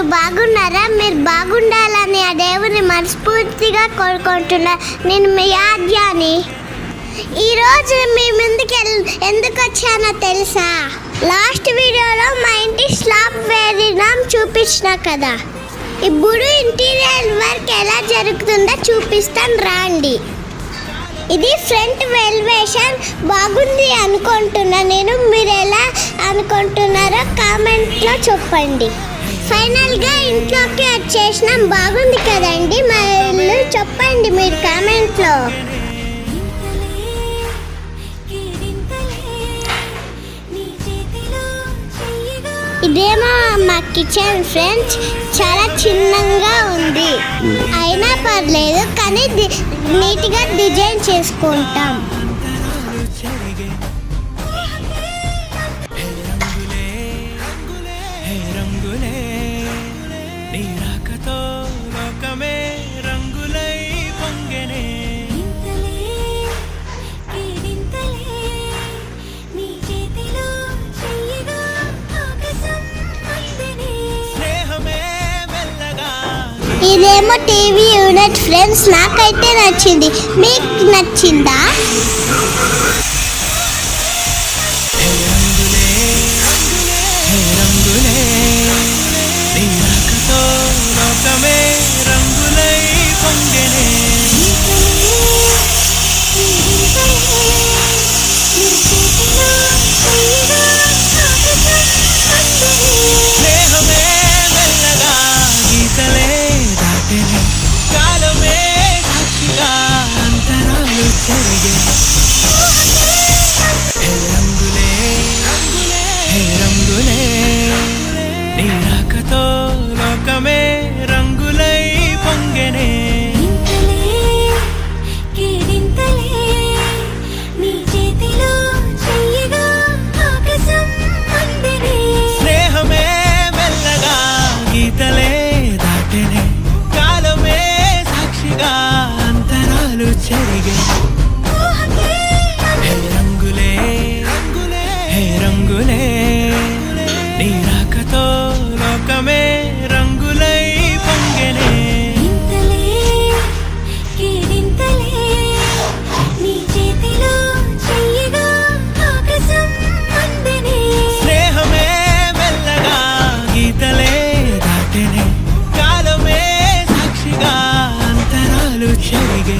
మీరు బాగున్నారా? మీరు బాగుండాలని ఆ దేవుని మనస్ఫూర్తిగా కోరుకుంటున్నా. నేను మీ ఆద్యాని. ఈరోజు మీ ముందుకు ఎల్- ఎందుకు వచ్చానో తెలుసా? లాస్ట్ వీడియోలో మా ఇంటి స్లాబ్ వేరినాం చూపించిన కదా. ఇప్పుడు ఇంటీరియర్ వర్క్ ఎలా జరుగుతుందో చూపిస్తాను రాండి. ఇది ఫ్రంట్ వెల్వేషన్ బాగుంది అనుకుంటున్నా. నేను మీరు ఎలా అనుకుంటున్నారో కామెంట్లో చెప్పండి. ఫైనల్గా ఇంట్లోకి వచ్చేసినాం. బాగుంది కదండి. మా ఇల్లు చెప్పండి మీరు కామెంట్లో. ఇదేమో మా కిచెన్ ఫ్రెండ్స్. చాలా చిన్నగా ఉంది. అయినా పర్లేదు కానీ నీట్గా డిజైన్ చేసుకుంటాం. రంగులే. నీ రాకతో లోకమే రంగులై పొంగెనే. ఇదేమో టీవీ యూనిట్ ఫ్రెండ్స్ నాకైతే నచ్చింది. మీకు నచ్చిందా? Şevge